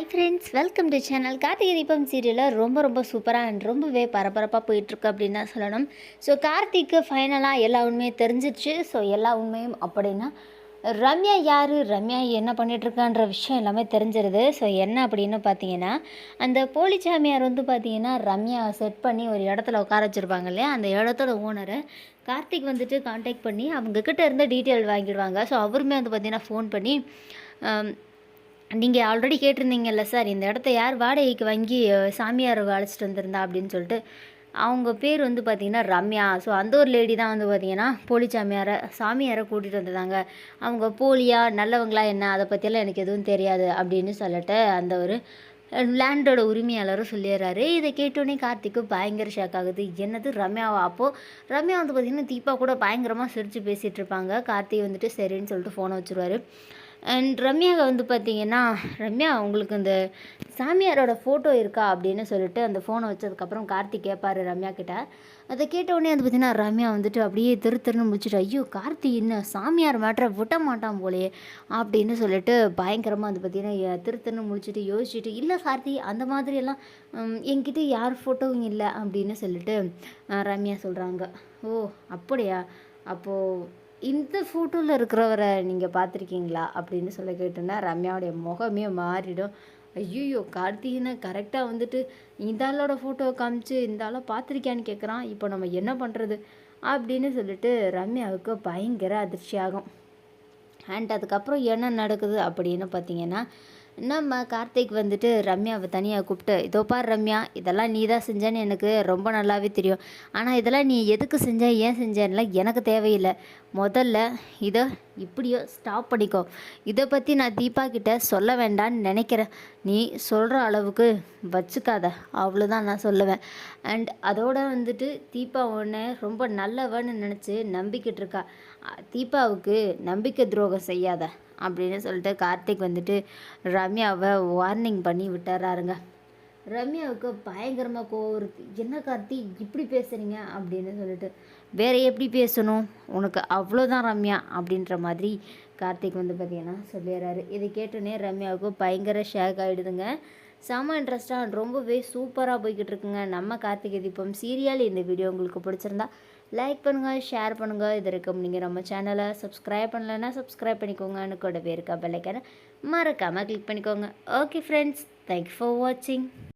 Hi friends welcome to channel Karthigai Deepam சீரியலில் ரொம்ப ரொம்ப சூப்பராக அண்ட் ரொம்பவே பரபரப்பாக போயிட்டுருக்கு அப்படின்னு தான் சொல்லணும். ஸோ கார்த்திக்கு ஃபைனலாக எல்லா உண்மையும் தெரிஞ்சிடுச்சு ஸோ எல்லா உண்மையும் அப்படின்னா ரம்யா யார்? ரம்யா என்ன பண்ணிகிட்ருக்கான்ற விஷயம் எல்லாமே தெரிஞ்சிருது. ஸோ என்ன அப்படின்னு பார்த்தீங்கன்னா அந்த போலி சாமியார் வந்து பார்த்தீங்கன்னா ரம்யா செட் பண்ணி ஒரு இடத்துல உட்கார வச்சுருப்பாங்க இல்லையா? அந்த இடத்தோட ஓனரை கார்த்திக் வந்துட்டு காண்டாக்ட் பண்ணி அவங்கக்கிட்ட இருந்த டீட்டெயில் வாங்கிடுவாங்க. ஸோ அவருமே வந்து பார்த்தீங்கன்னா ஃபோன் பண்ணி um, நீங்கள் ஆல்ரெடி கேட்டிருந்தீங்கல்ல சார் இந்த இடத்த யார் வாடகைக்கு வாங்கி சாமியார் அழைச்சிட்டு வந்திருந்தா அப்படின்னு சொல்லிட்டு அவங்க பேர் வந்து பார்த்திங்கன்னா ரம்யா. ஸோ அந்த ஒரு லேடி தான் வந்து பார்த்திங்கன்னா போலி சாமியாரை சாமியாரை கூட்டிகிட்டு வந்திருந்தாங்க. அவங்க போலியா நல்லவங்களா என்ன அதை பற்றியெல்லாம் எனக்கு எதுவும் தெரியாது அப்படின்னு சொல்லிட்டு அந்த ஒரு லேண்டோட உரிமையாளரும் சொல்லிடுறாரு. இதை கேட்டோடனே கார்த்திக்கு பயங்கர ஷாக் ஆகுது. என்னது ரம்யாவா? அப்போது ரம்யா வந்து பார்த்திங்கன்னா தீபா கூட பயங்கரமாக சிரித்து பேசிகிட்டு இருப்பாங்க. கார்த்திக் வந்துட்டு சரின்னு சொல்லிட்டு ஃபோனை வச்சுருவாரு. அண்ட் ரம்யாவை வந்து பார்த்தீங்கன்னா ரம்யா உங்களுக்கு இந்த சாமியாரோட ஃபோட்டோ இருக்கா அப்படின்னு சொல்லிட்டு அந்த ஃபோனை வச்சதுக்கப்புறம் கார்த்திக் கேட்பாரு ரம்யா கிட்ட. அதை கேட்ட உடனே வந்து பார்த்தீங்கன்னா ரம்யா வந்துட்டு அப்படியே திரு திருன்னு முடிச்சுட்டு ஐயோ கார்த்தி என்ன சாமியார் மேட்டரை விட்ட மாட்டான் போலே அப்படின்னு சொல்லிட்டு பயங்கரமாக வந்து பார்த்தீங்கன்னா திரு திருன்னு முடிச்சுட்டு யோசிச்சுட்டு இல்லை கார்த்தி அந்த மாதிரியெல்லாம் உம், என்கிட்ட யார் ஃபோட்டோவும் இல்லை அப்படின்னு சொல்லிட்டு ரம்யா சொல்கிறாங்க ஓ அப்படியா? அப்போது இந்த ஃபோட்டோவில் இருக்கிறவரை நீங்கள் பார்த்துருக்கீங்களா? அப்படின்னு சொல்ல கேட்டோன்னா ரம்யாவுடைய முகமே மாறிடும். ஐயோ கார்த்திகனை கரெக்டாக வந்துட்டு இந்த ஆளோட ஃபோட்டோவை காமிச்சு இந்த ஆளை பார்த்துருக்கியான்னு கேட்குறான் இப்போ நம்ம என்ன பண்ணுறது அப்படின்னு சொல்லிட்டு ரம்யாவுக்கு பயங்கர அதிர்ச்சி ஆகும் அண்ட் அதுக்கப்புறம் என்ன நடக்குது அப்படின்னு பார்த்தீங்கன்னா நம்ம கார்த்திக் வந்துட்டு ரம்யாவை தனியாக கூப்பிட்டு இதோ பார் ரம்யா இதெல்லாம் நீ தான் செஞ்சேன்னு எனக்கு ரொம்ப நல்லாவே தெரியும். ஆனால் இதெல்லாம் நீ எதுக்கு செஞ்ச ஏன் செஞ்சேன்னா எனக்கு தேவையில்லை. முதல்ல இதை இப்படியோ ஸ்டாப் பண்ணிக்கோ. இதை பற்றி நான் தீபா கிட்ட சொல்ல வேண்டான்னு நினைக்கிறேன். நீ சொல்கிற அளவுக்கு வச்சுக்காத. அவ்வளோதான் நான் சொல்லுவேன். அண்ட் அதோட வந்துட்டு தீபா உன்னை ரொம்ப நல்லவன்னு நினச்சி நம்பிக்கிட்டு இருக்கா. தீபாவுக்கு நம்பிக்கை துரோகம் செய்யாத. அப்படின்னு சொல்லிட்டு கார்த்திக் வந்துட்டு ரம்யாவை வார்னிங் பண்ணி விட்டுறாருங்க. ரம்யாவுக்கு பயங்கரமாக கோவம் இருக்குது என்ன கார்த்தி இப்படி பேசுகிறீங்க அப்படின்னு சொல்லிட்டு. வேற எப்படி பேசணும்? உனக்கு அவ்வளோதான் ரம்யா அப்படின்ற மாதிரி கார்த்திக் வந்து பார்த்தீங்கன்னா சொல்லிடுறாரு. இதை கேட்டோன்னே ரம்யாவுக்கு பயங்கர ஷேக் ஆகிடுதுங்க செம இன்ட்ரெஸ்டாக ரொம்பவே சூப்பராக போய்கிட்டு இருக்குங்க நம்ம கார்த்திகை தீபம் சீரியல் இந்த வீடியோ உங்களுக்கு பிடிச்சிருந்தா லைக் பண்ணுங்கள் ஷேர் பண்ணுங்கள் இது இருக்கும் நீங்கள் நம்ம சேனலை சப்ஸ்கிரைப் பண்ணலைன்னா சப்ஸ்கிரைப் பண்ணிக்கோங்கன்னு கூட இருக்க பெல்லைக்கான மறக்காமல் கிளிக் பண்ணிக்கோங்க. ஓகே ஃப்ரெண்ட்ஸ் தேங்க்யூ ஃபார் வாட்சிங்